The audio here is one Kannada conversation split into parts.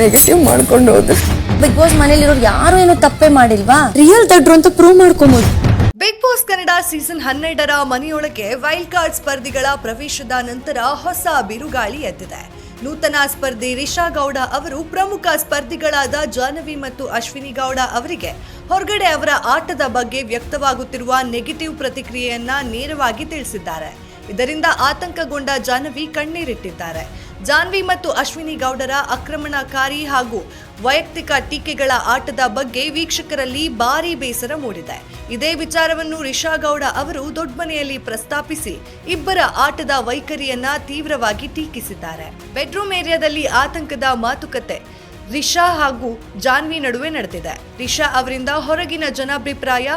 ನೆಗೆಟಿವ್ ಮಾಡ್ಕೊಂಡು ಹೋದ್ರು. ಬಿಗ್ ಬಾಸ್ ಮನೇಲಿರೋರು ಯಾರು ಏನು ತಪ್ಪೇ ಮಾಡಿಲ್ವಾ? ರಿಯಲ್ ದಡ್ರು ಅಂತ ಪ್ರೂವ್ ಮಾಡ್ಕೊಬೋದು. ಬಿಗ್ ಬಾಸ್ ಕನ್ನಡ ಸೀಸನ್ ಹನ್ನೆರಡರ ಮನೆಯೊಳಗೆ ವೈಲ್ಡ್ ಕಾರ್ಡ್ ಸ್ಪರ್ಧಿಗಳ ಪ್ರವೇಶದ ನಂತರ ಹೊಸ ಬಿರುಗಾಳಿ ಎದ್ದಿದೆ. ನೂತನ ಸ್ಪರ್ಧಿ ರಿಷಾ ಗೌಡ ಅವರು ಪ್ರಮುಖ ಸ್ಪರ್ಧಿಗಳಾದ ಜಾಹ್ನವಿ ಮತ್ತು ಅಶ್ವಿನಿ ಗೌಡ ಅವರಿಗೆ ಹೊರಗಡೆ ಅವರ ಆಟದ ಬಗ್ಗೆ ವ್ಯಕ್ತವಾಗುತ್ತಿರುವ ನೆಗೆಟಿವ್ ಪ್ರತಿಕ್ರಿಯೆಯನ್ನ ನೇರವಾಗಿ ತಿಳಿಸಿದ್ದಾರೆ. ಇದರಿಂದ ಆತಂಕಗೊಂಡ ಜಾಹ್ನವಿ ಕಣ್ಣೀರಿಟ್ಟಿದ್ದಾರೆ. ಜಾನ್ವಿ ಮತ್ತು ಅಶ್ವಿನಿ ಗೌಡರ ಆಕ್ರಮಣಕಾರಿ ಹಾಗೂ ವೈಯಕ್ತಿಕ ಟೀಕೆಗಳ ಆಟದ ಬಗ್ಗೆ ವೀಕ್ಷಕರಲ್ಲಿ ಭಾರಿ ಬೇಸರ ಮೂಡಿದೆ. ಇದೇ ವಿಚಾರವನ್ನು ರಿಷಾ ಗೌಡ ಅವರು ದೊಡ್ಡಮನೆಯಲ್ಲಿ ಪ್ರಸ್ತಾಪಿಸಿ ಇಬ್ಬರ ಆಟದ ವೈಖರಿಯನ್ನ ತೀವ್ರವಾಗಿ ಟೀಕಿಸಿದ್ದಾರೆ. ಬೆಡ್ರೂಮ್ ಏರಿಯಾದಲ್ಲಿ ಆತಂಕದ ಮಾತುಕತೆ ರಿಷಾ ಹಾಗೂ ಜಾನ್ವಿ ನಡುವೆ ನಡೆದಿದೆ. ರಿಷಾ ಅವರಿಂದ ಹೊರಗಿನ ಜನಾಭಿಪ್ರಾಯ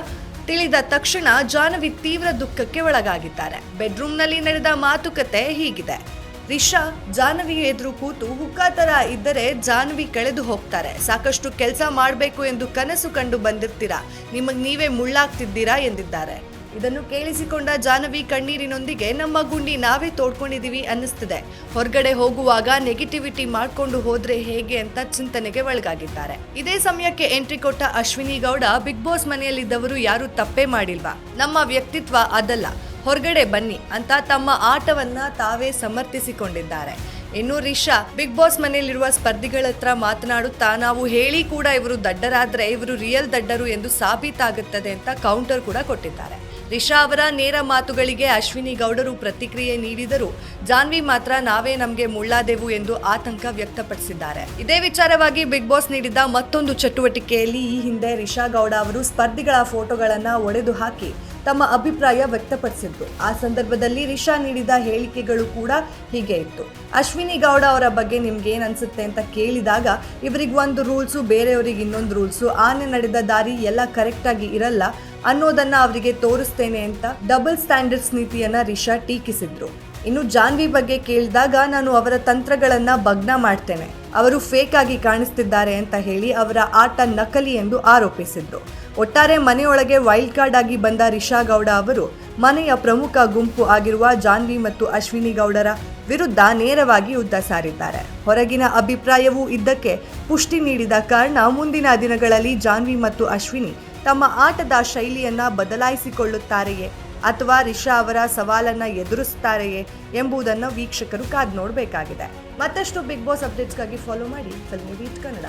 ತಿಳಿದ ತಕ್ಷಣ ಜಾನವಿ ತೀವ್ರ ದುಃಖಕ್ಕೆ ಒಳಗಾಗಿದ್ದಾರೆ. ಬೆಡ್ರೂಮ್ನಲ್ಲಿ ನಡೆದ ಮಾತುಕತೆ ಹೀಗಿದೆ. ರಿಷಾ, ಜಾಹ್ನವಿ ಎದುರು ಕೂತು ಹುಕ್ಕಾ ತರ ಇದ್ದರೆ ಜಾಹ್ನವಿ ಕಳೆದು ಹೋಗ್ತಾರೆ. ಸಾಕಷ್ಟು ಕೆಲಸ ಮಾಡಬೇಕು ಎಂದು ಕನಸು ಕಂಡು ಬಂದಿರ್ತೀರಾ? ನಿಮಗೆ ನೀವೇ ಮುಳ್ಳಾಗ್ತಿದ್ದೀರಾ ಎಂದಿದ್ದಾರೆ. ಇದನ್ನು ಕೇಳಿಸಿಕೊಂಡ ಜಾಹ್ನವಿ ಕಣ್ಣೀರಿನೊಂದಿಗೆ, ನಮ್ಮ ಗುಂಡಿ ನಾವೇ ತೋಡ್ಕೊಂಡಿದೀವಿ ಅನ್ನಿಸ್ತಿದೆ. ಹೊರಗಡೆ ಹೋಗುವಾಗ ನೆಗೆಟಿವಿಟಿ ಮಾಡ್ಕೊಂಡು ಹೋದ್ರೆ ಹೇಗೆ ಅಂತ ಚಿಂತನೆಗೆ ಒಳಗಾಗಿದ್ದಾರೆ. ಇದೇ ಸಮಯಕ್ಕೆ ಎಂಟ್ರಿ ಕೊಟ್ಟ ಅಶ್ವಿನಿ ಗೌಡ, ಬಿಗ್ ಬಾಸ್ ಮನೆಯಲ್ಲಿದ್ದವರು ಯಾರು ತಪ್ಪೇ ಮಾಡಿಲ್ವಾ? ನಮ್ಮ ವ್ಯಕ್ತಿತ್ವ ಅದಲ್ಲ. ಹೊರಗಡೆ ಬನ್ನಿ ಅಂತ ತಮ್ಮ ಆಟವನ್ನ ತಾವೇ ಸಮರ್ಥಿಸಿಕೊಂಡಿದ್ದಾರೆ. ಇನ್ನು ರಿಷಾ, ಬಿಗ್ ಬಾಸ್ ಮನೆಯಲ್ಲಿರುವ ಸ್ಪರ್ಧಿಗಳ ಹತ್ರ ಮಾತನಾಡುತ್ತಾ ನಾವು ಹೇಳಿ ಕೂಡ ಇವರು ದಡ್ಡರಾದ್ರೆ ಇವರು ರಿಯಲ್ ದಡ್ಡರು ಎಂದು ಸಾಬೀತಾಗುತ್ತದೆ ಅಂತ ಕೌಂಟರ್ ಕೂಡ ಕೊಟ್ಟಿದ್ದಾರೆ. ರಿಷಾ ಅವರ ನೇರ ಮಾತುಗಳಿಗೆ ಅಶ್ವಿನಿ ಗೌಡರು ಪ್ರತಿಕ್ರಿಯೆ ನೀಡಿದರು, ಜಾನ್ವಿ ಮಾತ್ರ ನಾವೇ ನಮಗೆ ಮುಳ್ಳಾದೆವು ಎಂದು ಆತಂಕ ವ್ಯಕ್ತಪಡಿಸಿದ್ದಾರೆ. ಇದೇ ವಿಚಾರವಾಗಿ ಬಿಗ್ ಬಾಸ್ ನೀಡಿದ ಮತ್ತೊಂದು ಚಟುವಟಿಕೆಯಲ್ಲಿ ಈ ಹಿಂದೆ ರಿಷಾ ಗೌಡ ಅವರು ಸ್ಪರ್ಧಿಗಳ ಫೋಟೋಗಳನ್ನು ಒಡೆದು ಹಾಕಿ ತಮ್ಮ ಅಭಿಪ್ರಾಯ ವ್ಯಕ್ತಪಡಿಸಿದ್ರು. ಆ ಸಂದರ್ಭದಲ್ಲಿ ರಿಷಾ ನೀಡಿದ ಹೇಳಿಕೆಗಳು ಕೂಡ ಹೀಗೆ ಇತ್ತು. ಅಶ್ವಿನಿ ಗೌಡ ಅವರ ಬಗ್ಗೆ ನಿಮ್ಗೆ ಏನ್ ಅನ್ಸುತ್ತೆ ಅಂತ ಕೇಳಿದಾಗ, ಇವರಿಗೆ ಒಂದು ರೂಲ್ಸು, ಬೇರೆಯವರಿಗೆ ಇನ್ನೊಂದು ರೂಲ್ಸು, ಆನೆ ನಡೆದ ದಾರಿ ಎಲ್ಲ ಕರೆಕ್ಟ್ ಆಗಿ ಇರಲ್ಲ, ಅನ್ನೋದನ್ನ ಅವರಿಗೆ ತೋರಿಸ್ತೇನೆ ಅಂತ ಡಬಲ್ ಸ್ಟ್ಯಾಂಡರ್ಡ್ಸ್ ನೀತಿಯನ್ನ ರಿಷಾ ಟೀಕಿಸಿದ್ರು. ಇನ್ನು ಜಾನ್ವಿ ಬಗ್ಗೆ ಕೇಳಿದಾಗ, ನಾನು ಅವರ ತಂತ್ರಗಳನ್ನ ಭಗ್ನ ಮಾಡ್ತೇನೆ. ಅವರು ಫೇಕ್ ಆಗಿ ಕಾಣಿಸ್ತಿದ್ದಾರೆ ಅಂತ ಹೇಳಿ ಅವರ ಆಟ ನಕಲಿ ಎಂದು ಆರೋಪಿಸಿದ್ರು. ಒಟ್ಟಾರೆ ಮನೆಯೊಳಗೆ ವೈಲ್ಡ್ ಕಾರ್ಡ್ ಆಗಿ ಬಂದ ರಿಷಾ ಗೌಡ ಅವರು ಮನೆಯ ಪ್ರಮುಖ ಗುಂಪು ಆಗಿರುವ ಜಾನ್ವಿ ಮತ್ತು ಅಶ್ವಿನಿ ಗೌಡರ ವಿರುದ್ಧ ನೇರವಾಗಿ ಯುದ್ಧ ಸಾರಿದ್ದಾರೆ. ಹೊರಗಿನ ಅಭಿಪ್ರಾಯವೂ ಇದ್ದಕ್ಕೆ ಪುಷ್ಟಿ ನೀಡಿದ ಕಾರಣ ಮುಂದಿನ ದಿನಗಳಲ್ಲಿ ಜಾನ್ವಿ ಮತ್ತು ಅಶ್ವಿನಿ ತಮ್ಮ ಆಟದ ಶೈಲಿಯನ್ನ ಬದಲಾಯಿಸಿಕೊಳ್ಳುತ್ತಾರೆಯೇ ಅಥವಾ ರಿಷಾ ಅವರ ಸವಾಲನ್ನ ಎದುರಿಸುತ್ತಾರೆಯೇ ಎಂಬುದನ್ನು ವೀಕ್ಷಕರು ಕಾದು ನೋಡಬೇಕಾಗಿದೆ. ಮತ್ತಷ್ಟು ಬಿಗ್ ಬಾಸ್ ಅಪ್ಡೇಟ್ಸ್ಗಾಗಿ ಫಾಲೋ ಮಾಡಿ. ಫಿಲ್ಮಿ ಕನ್ನಡ